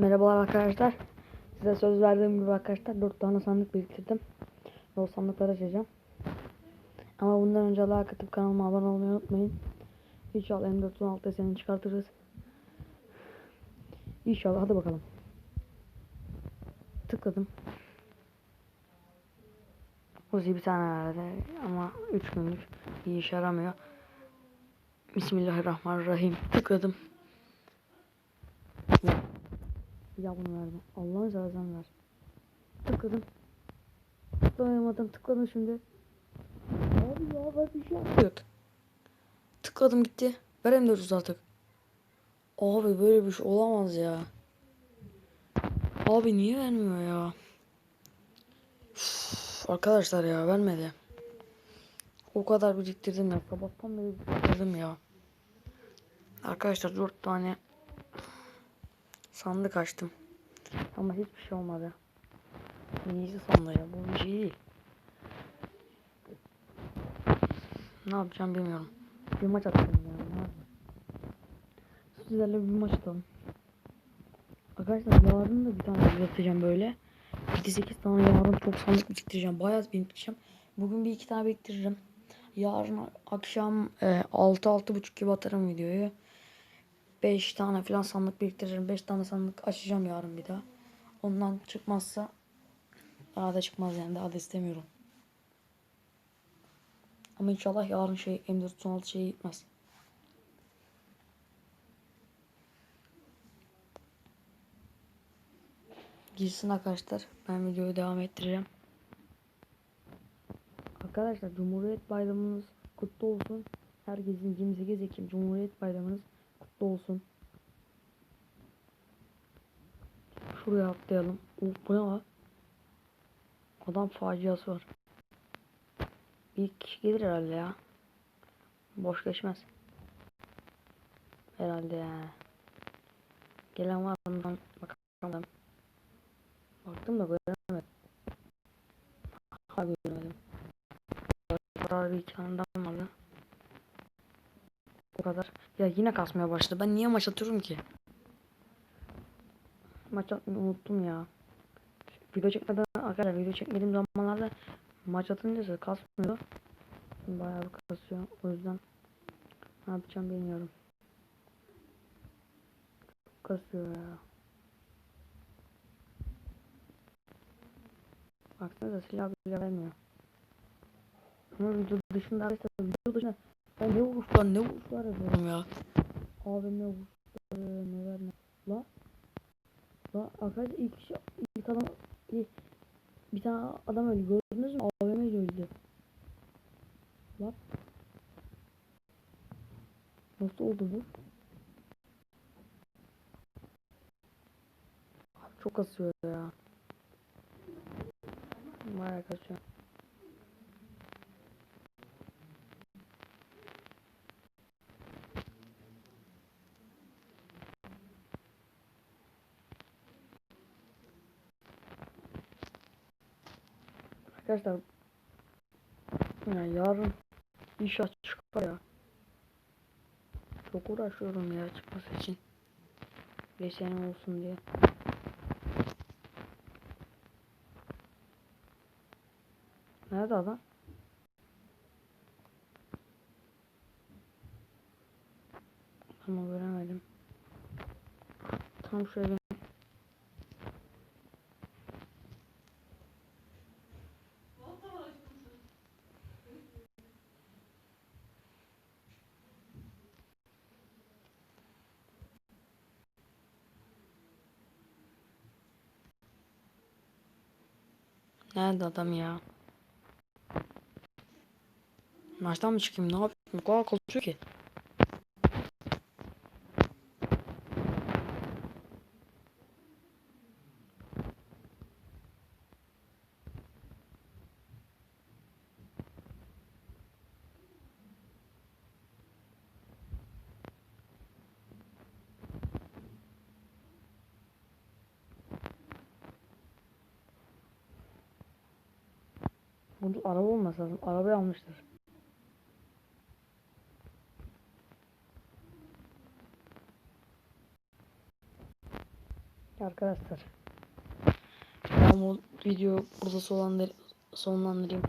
Merhabalar arkadaşlar. Size söz verdiğim gibi arkadaşlar 4 tane sandık biriktirdim. O sandıkları açacağım. Ama bundan önce like atıp kanalıma abone olmayı unutmayın. İnşallah M416 desenini çıkartırız. İnşallah hadi bakalım. Tıkladım. Uzi bir tane verdi ama 3 günlük bir işe yaramıyor. Bismillahirrahmanirrahim. Tıkladım. Ya bunu verme. Allah'ın seversen ver. Tıkladım. Tıklayamadım. Tıkladım şimdi. Abi ya ben bir şey yaptık. Tıkladım gitti. Veremiyoruz artık. Abi böyle bir şey olamaz ya. Abi niye vermiyor ya? Üf, arkadaşlar ya vermedi. O kadar biriktirdim ya. Sabahtan beri biriktirdim ya. Arkadaşlar 4 tane sandık açtım. Ama hiçbir şey olmadı. İyisi sandığı ya. Bu bir şey değil. Ne yapacağım bilmiyorum. Bir maç atalım ya. Sizlerle bir maç atalım. Arkadaşlar yarın da bir tane video böyle. 7-8 tane yarın çok sandık biriktireceğim. Bayağı biriktireceğim. Bugün bir iki tane biriktiririm. Yarın akşam e, 6-6.30 gibi atarım videoyu. 5 tane falan sandık biriktiririm. 5 tane sandık açacağım yarın bir daha. Ondan çıkmazsa daha da çıkmaz yani daha da istemiyorum. Ama inşallah yarın şey M416 şey gitmez. Girsin arkadaşlar. Ben videoyu devam ettireceğim. Arkadaşlar Cumhuriyet Bayramınız kutlu olsun. Herkesin 28 Ekim Cumhuriyet Bayramınız kutlu olsun. Şuraya atlayalım. Uh, bu ne lan? Adam faciası var. Bir kişi gelir herhalde ya. Boş geçmez. Herhalde ya. Gelen var mı? Bakalım. Baktım da göremedim. Ha göremedim. Karar bir iki daha vardı. O kadar. Ya yine kasmaya başladı. Ben niye maç atıyorum ki? Maç atmayı unuttum ya. Video çekmeden arkadaşlar video çekmediğim zamanlarda maç atınca kasmıyor. Bayağı bir kasıyor. O yüzden ne yapacağım bilmiyorum. Kasıyor ya. Baksanıza silah bile vermiyor. Ama video dışında arkadaşlar video dışında ben ne vuruşlar ne vuruşlar yapıyorum ya. Abi ne vuruşlar neler ne. La. La arkadaşlar ilk kişi ilk adam ilk, bir tane adam öldü gördünüz mü? AVM öldü. La. Nasıl oldu bu? Abi çok kasıyor ya. Bayağı kasıyor. Arkadaşlar ya yarın inşaat çıkar ya. Çok uğraşıyorum ya çıkması için. 5 sene olsun diye. Nerede adam? Ama göremedim. Tam şöyle Nerede adam ya? Maçtan mı çıkayım? Ne yapayım? Bu kadar konuşuyor ki. Burada araba olmasa lazım. Arabayı almışlar. Arkadaşlar. Ben bu video burada sonlandır sonlandırayım.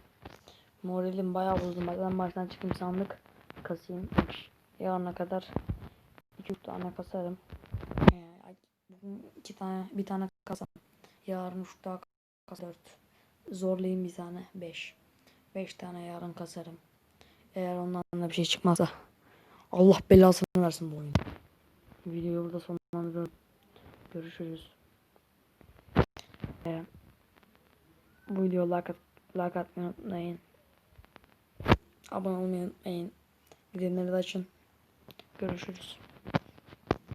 Moralim bayağı bozdu. Ben baştan çıkayım sandık kasayım. Yarına kadar 2-3 tane kasarım. Ee, bugün iki tane bir tane kasam. Yarın 3 daha kas 4. Zorlayayım bir tane 5. 5 tane yarın kasarım. Eğer ondan da bir şey çıkmazsa Allah belasını versin bu oyun. Videoyu burada sonlandırıyorum. Görüşürüz. Ee, bu videoya like, at, like atmayı unutmayın. Abone olmayı unutmayın. Bildirimleri de açın. Görüşürüz.